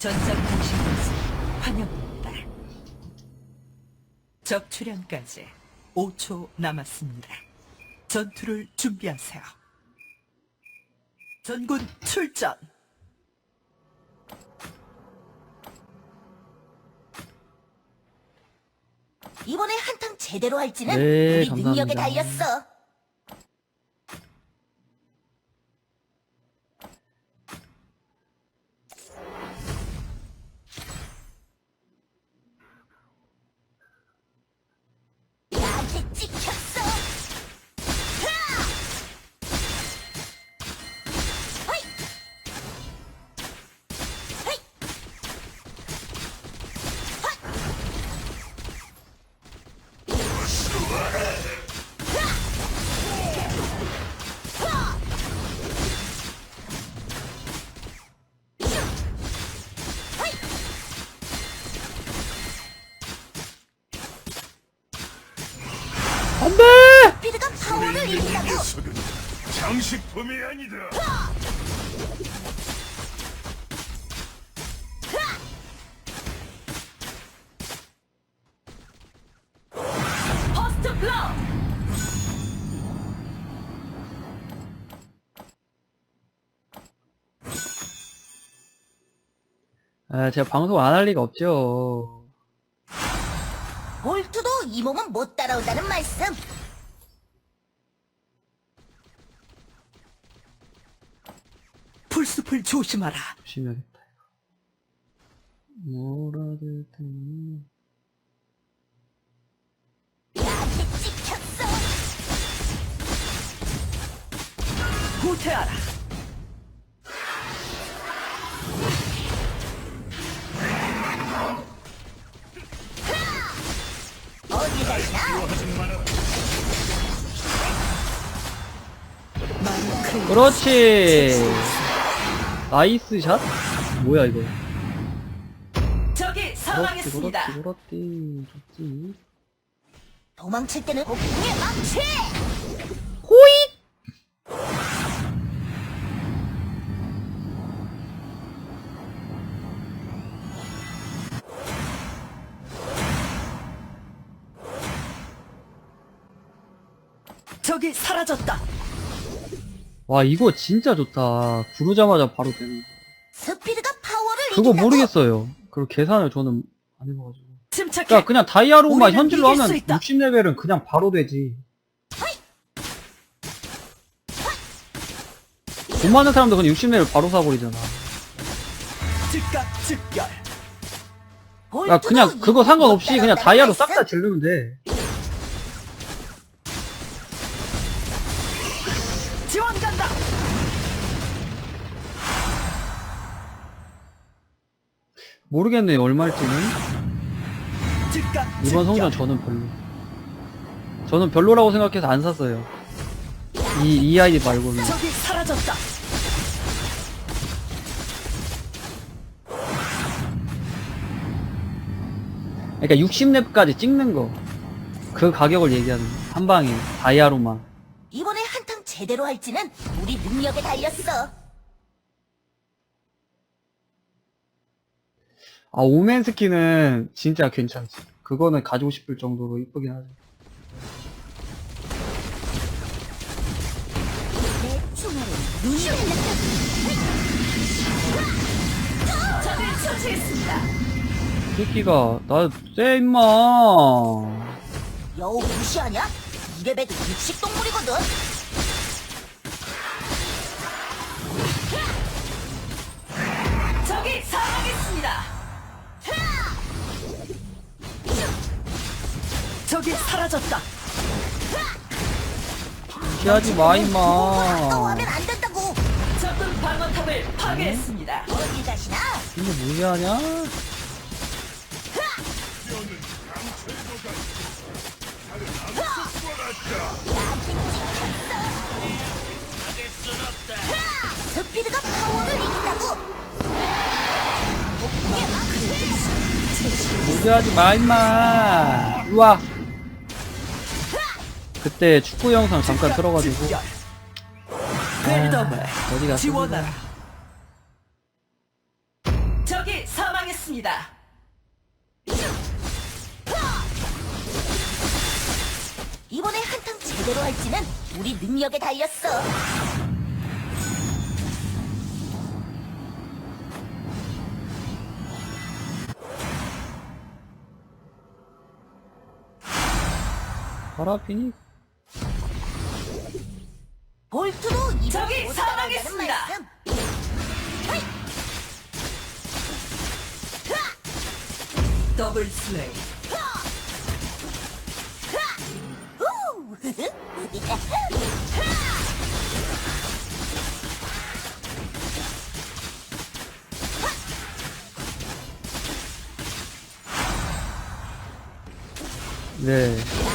전장 통신 것을 환영합니다. 적 출현까지 5초 남았습니다. 전투를 준비하세요. 전군 출전! 이번에 한탕 제대로 할지는 네, 우리 감사합니다. 능력에 달렸어. 안돼! 스피드가 파워를 이 잃는다고. 장식품이 아니다. 퍼스트! 아, 제가 방송 안 할 리가 없죠. 이 몸은 못 따라온다는 말씀. 풀숲을 조심하라. 조심해야겠다. 이거. 몰아들 테니. 나한테 찍혔어. 후퇴하라. 그렇지! 나이스 샷? 뭐야, 이거. 적이 그렇지, 사망했습니다. 그렇지, 그렇지. 좋지. 도망칠 때는 폭풍의 망치. 사라졌다. 와, 이거 진짜 좋다. 부르자마자 바로 되는 거. 스피드가 파워를 그거 이긴다고. 모르겠어요. 그걸 계산을 저는 안 해봐가지고. 침착해. 그러니까 그냥 다이아로만 우리는 현질로 이길 하면 수 있다. 60레벨은 그냥 바로 되지. 돈 많은 사람도 그냥 60레벨 바로 사버리잖아. 즉각 즉결. 야, 그냥 볼트도 그거 이 상관없이 그냥 못 다이아로 싹 다 질르면 돼. 모르겠네요, 얼마일지는. 이번 성전. 저는 별로. 저는 별로라고 생각해서 안 샀어요. 이, 이 아이디 말고는. 적이 사라졌다. 그러니까 60렙까지 찍는 거. 그 가격을 얘기하는 거. 한 방에. 다이아로만. 이번에 한탕 제대로 할지는 우리 능력에 달렸어. 아, 오멘 스킨은 진짜 괜찮지. 그거는 가지고 싶을 정도로 이쁘긴 처치했습니다. 새끼가, 나, 쎄, 임마. 여우 무시하냐? 이래봬도 육식 동물이거든. 적이 사라졌다. 피하지 마, 임마. 아까워하면 안 된다고. 적군 방어탑을 파괴했습니다. 어디 가시나? 근데 뭐하냐? 스피드가 파워를 이긴다고. 무시하지 마, 임마. 우와. 그때 축구 영상 잠깐 틀어가지고. 아, 벨덤을 어디 갔어? 지원하라. 적이 사망했습니다. 이번에 한탕 제대로 할지는 우리 능력에 달렸어. 파라피니? 볼트도 이번 저기 못 사망했습니다. 따라가는 말씀. 헤이! 더블 슬레이. 후! 네.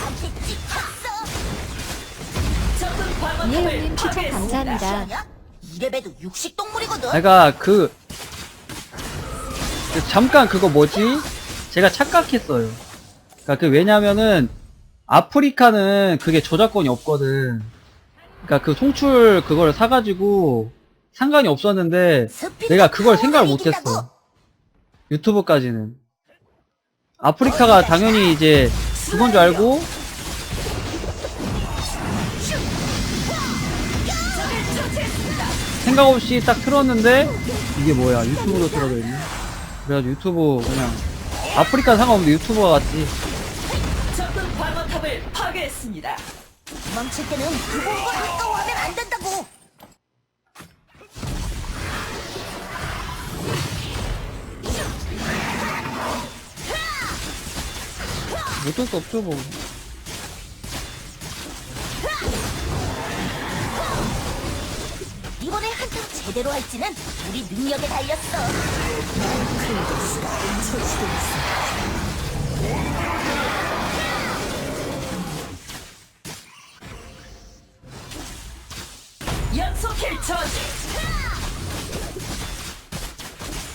이혜영님 추천 파괴했습니다. 감사합니다. 아니야? 이래봬도 육식 동물이거든. 내가 그, 그 잠깐 그거 뭐지? 제가 착각했어요. 그니까 그 왜냐면은 아프리카는 그게 저작권이 없거든. 그니까 그 송출 그걸 사가지고 상관이 없었는데 내가 그걸 생각을 못했어. 유튜브까지는. 아프리카가 당연히 이제 그건 줄 알고 생각 없이 딱 틀었는데 이게 뭐야 유튜브로 틀어져 있네. 그래가지고 유튜브 그냥 아프리카 상관없는데 유튜버 같지. 적군 방어탑을 파괴했습니다. 도망칠 때는 두고 걸 아까워 하면 안 된다고. 어쩔 수 없죠 뭐. 제대로 할지는 우리 능력에 달렸어.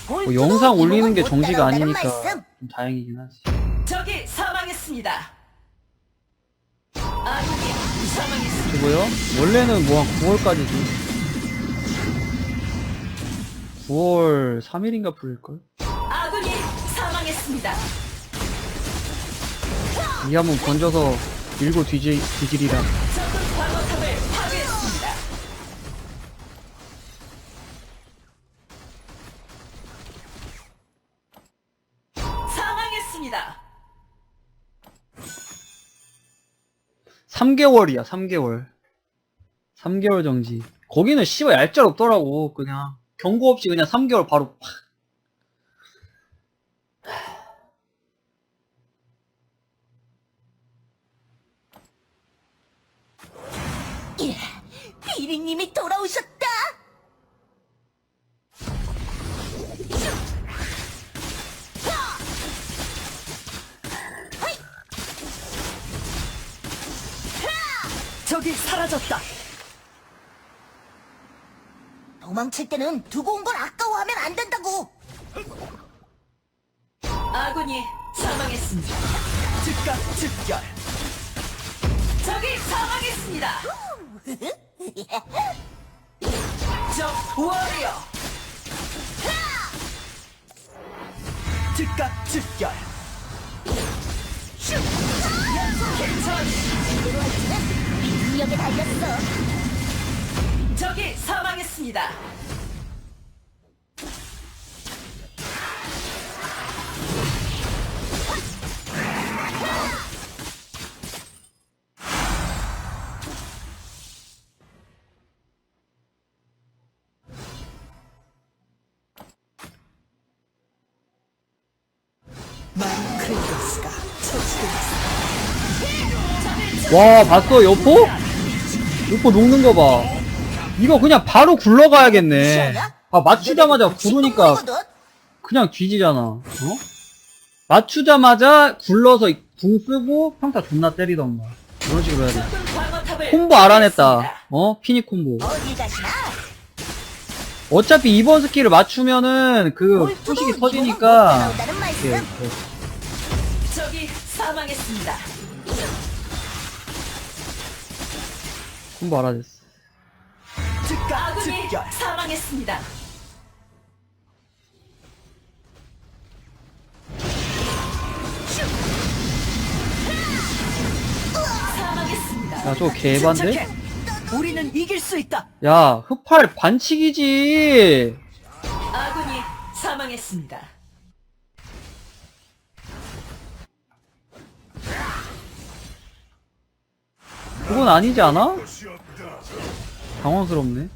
뭐 영상 올리는 게 정지가 아니니까. 좀 다행이긴 하지. 적이 사망했습니다. 아군이 사망했습니다. 그거요? 원래는 뭐 한 9월까지지. 9월 3일인가 풀릴걸? 아군이 사망했습니다. 이 한번 건져서 밀고 뒤지, 뒤지리라. 적군 방어탑을 파괴했습니다. 사망했습니다. 3개월이야, 3개월. 3개월 정지. 거기는 씨발 얄짤 없더라고, 그냥. 경고 없이 그냥 3개월 바로 팍. 예, 비리님이 돌아오셨다. 적이 사라졌다. 도망칠 때는 두고 온 걸 아까워하면 안 된다고. 아군이 사망했습니다. 즉각 즉결. 적이 사망했습니다. 적 워리어. 즉각 즉결. 연속킬 처리. 제대로 할지는 능력에 달렸어. 적이 사망했습니다. 와, 봤어, 여포? 여포 녹는 거 봐. 이거 그냥 바로 굴러가야겠네. 아, 맞추자마자 구르니까 그냥 뒤지잖아. 어? 맞추자마자 굴러서 궁 쓰고 평타 존나 때리던가. 이런 식으로 해야 돼. 콤보 알아냈다. 어? 피니 콤보. 어차피 이번 스킬을 맞추면은 그 소식이 터지니까. 예, 예. 사망했습니다. 콤보 알아냈어. 아군이 집결. 사망했습니다. 야, 저 개반데? 우리는 이길 수 있다. 야, 흡팔 반칙이지. 아군이 사망했습니다. 그건 아니지 않아? 당황스럽네.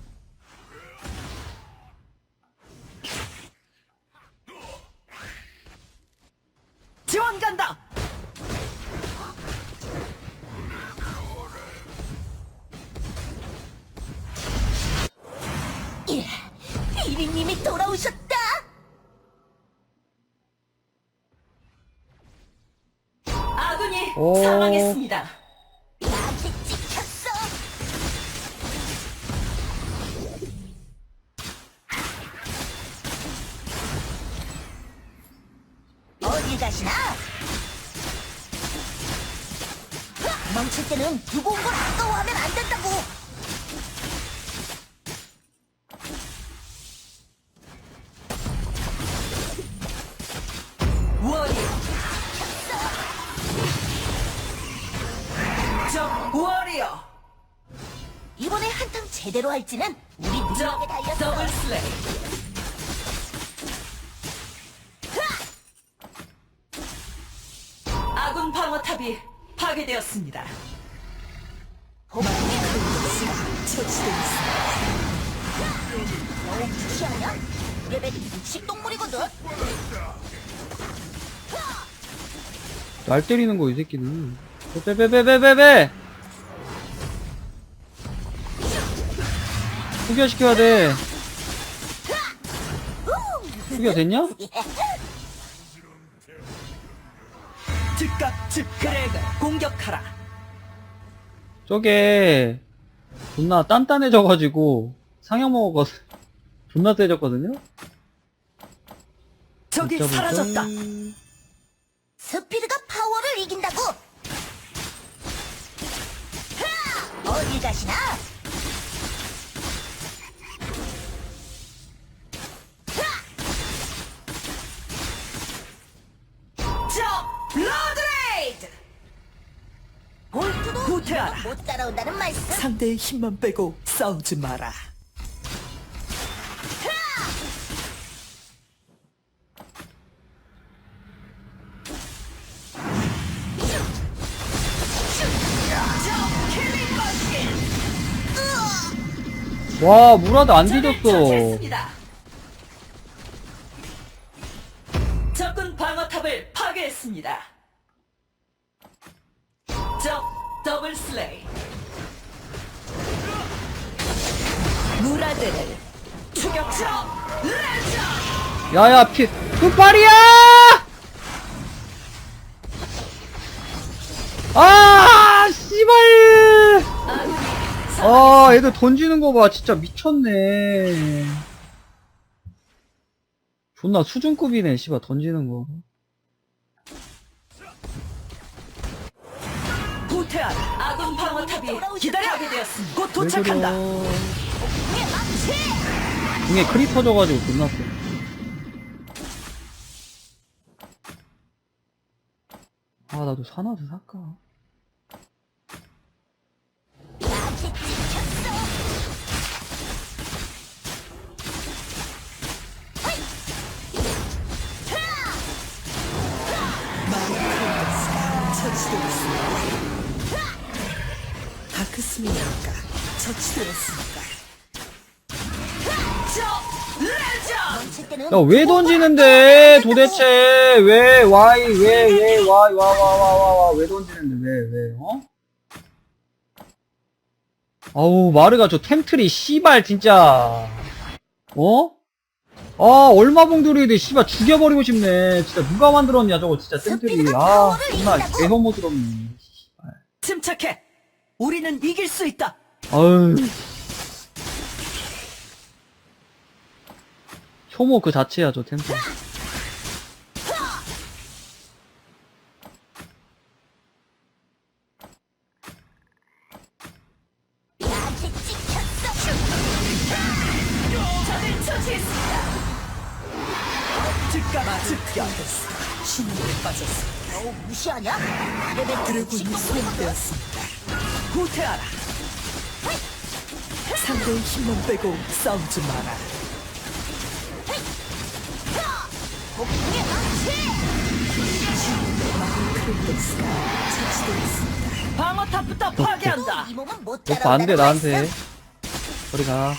지원 간다. 예, 피디님이 돌아오셨다. 아군이 오. 사망했습니다. 제대로 할지는 우리 적 달렸어. 더블 슬레이. 아군 방어탑이 파괴되었습니다. 복수의 클래스가 처치돼 있어. 너무 무시하냐? 레벨이 육식동물이거든. 날 때리는 거, 이 새끼는. 빼빼빼빼빼빼! 후기화시켜야 돼. 후기화 됐냐? 즉각 즉그렉을 공격하라. 저게, 존나 단단해져가지고, 상향 먹어서, 존나 세졌거든요? 적이 사라졌다. 스피드가 파워를 이긴다고. 하! 어디 가시나? 후퇴하라. 못 따라온다는 말씀. 상대의 힘만 빼고 싸우지 마라. 와, 무라드 안 뒤졌어. 처치했습니다. 더블 슬레이. 무라드를 추격적 레저. 야야 피 흑발이야! 아 씨발! 아 애들 던지는 거 봐 진짜 미쳤네. 존나 수준급이네 씨발 던지는 거. 후퇴하라. 아군 방어탑이 기다려 파괴되었습니다. 곧왜 도착한다. 등에 크리 터져가지고 세. 아 나도 사나서 살까? 찍혔어. 허이! 다 처치되었습니다. 적 레저. 멈출 때는 야왜 던지는데 도대체 왜 와이 왜 왜 와이 와와와와와왜 던지는데 왜 왜 어? 아우 마르가 저 템트리 씨발 진짜 어? 아 얼마봉들이도 씨발 죽여버리고 싶네 진짜 누가 만들었냐 저거 진짜 템트리 아 정말 개혐오스럽네 침착해. 우리는 이길 수 있다. 아유 혐오 그 자체야 저 템트리 나한테 찍혔어. 적을 처치했습니다. 즉각 즉각 신호에 빠졌습니다. 너무 무시하냐? 레벨이 드래곤이. 소용되었습니다. 후퇴하라. 상대의 힘만 빼고 싸우지 마라. 망치! 방어탑부터 파괴한다. 이 몸은 못 오빠 따라온다는 안돼 나한테. 저리 가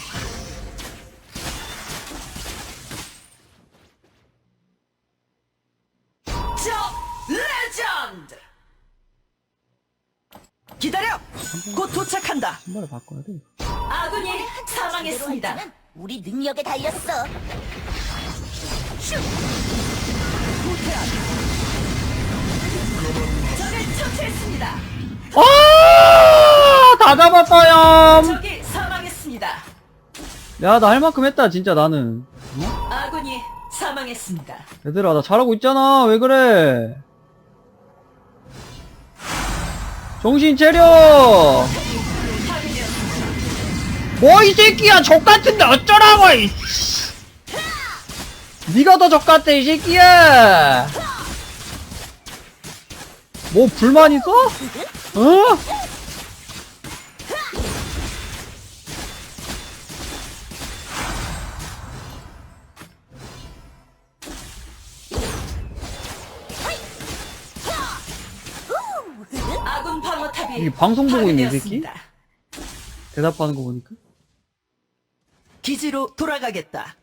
곧 도착한다. 신발을 바꿔야 돼 아군이 사망했습니다. 우리 능력에 달렸어. 후퇴하라. 적을 처치했습니다. 아! 다 잡았어요 적이 사망했습니다. 야 나 할 만큼 했다 진짜 나는 아군이 사망했습니다. 얘들아 나 잘하고 있잖아 왜 그래 정신 차려. 뭐 이 새끼야 족같은데 어쩌라고 이 니가 더 족같아 이 새끼야 뭐 불만 있어? 어? 이 방송 보고 있는 이 새끼? 파괴되었습니다. 대답하는 거 보니까 기지로 돌아가겠다.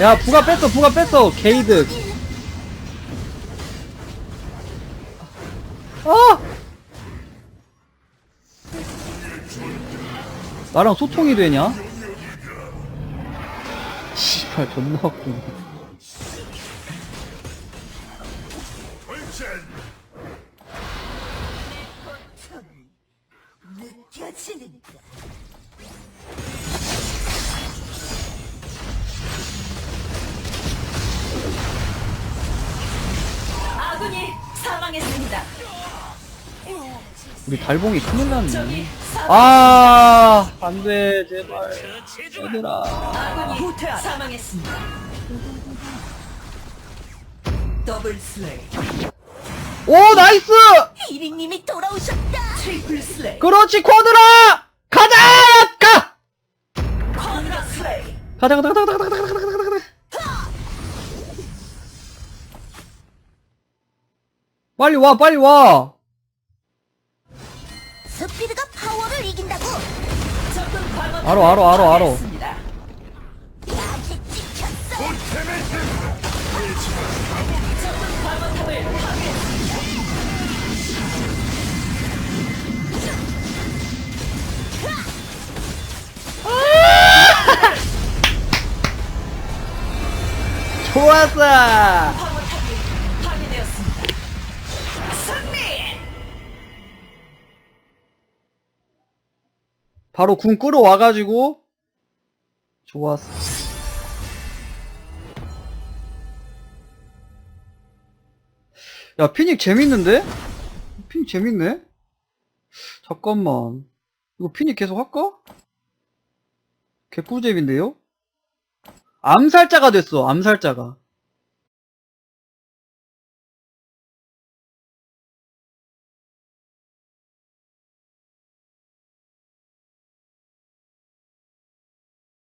야 부가 뺐어 부가 뺐어 게이드 아! 나랑 소통이 되냐? 씨발 존나 웃기네 느껴지는가? 우리 달봉이 큰일 났네. 아! 안 돼 제발. 얘들아. 아군이 후퇴하 사망했습니다. 더블 슬레이, 오 나이스! 이링님이 돌아오셨다. 트리플 슬레이, 그렇지 쿼드라! 가자! 가! 쿼드라 슬레이. 가자 가자 가자 가자 가자 가자 가자 가자 가자. 빨리 와 빨리 와 아로 아로 아로 아로 좋았어. 바로 궁 끌어와가지고 좋았어 야 피닉 재밌는데? 피닉 재밌네? 잠깐만 이거 피닉 계속 할까? 개꿀잼인데요? 암살자가 됐어 암살자가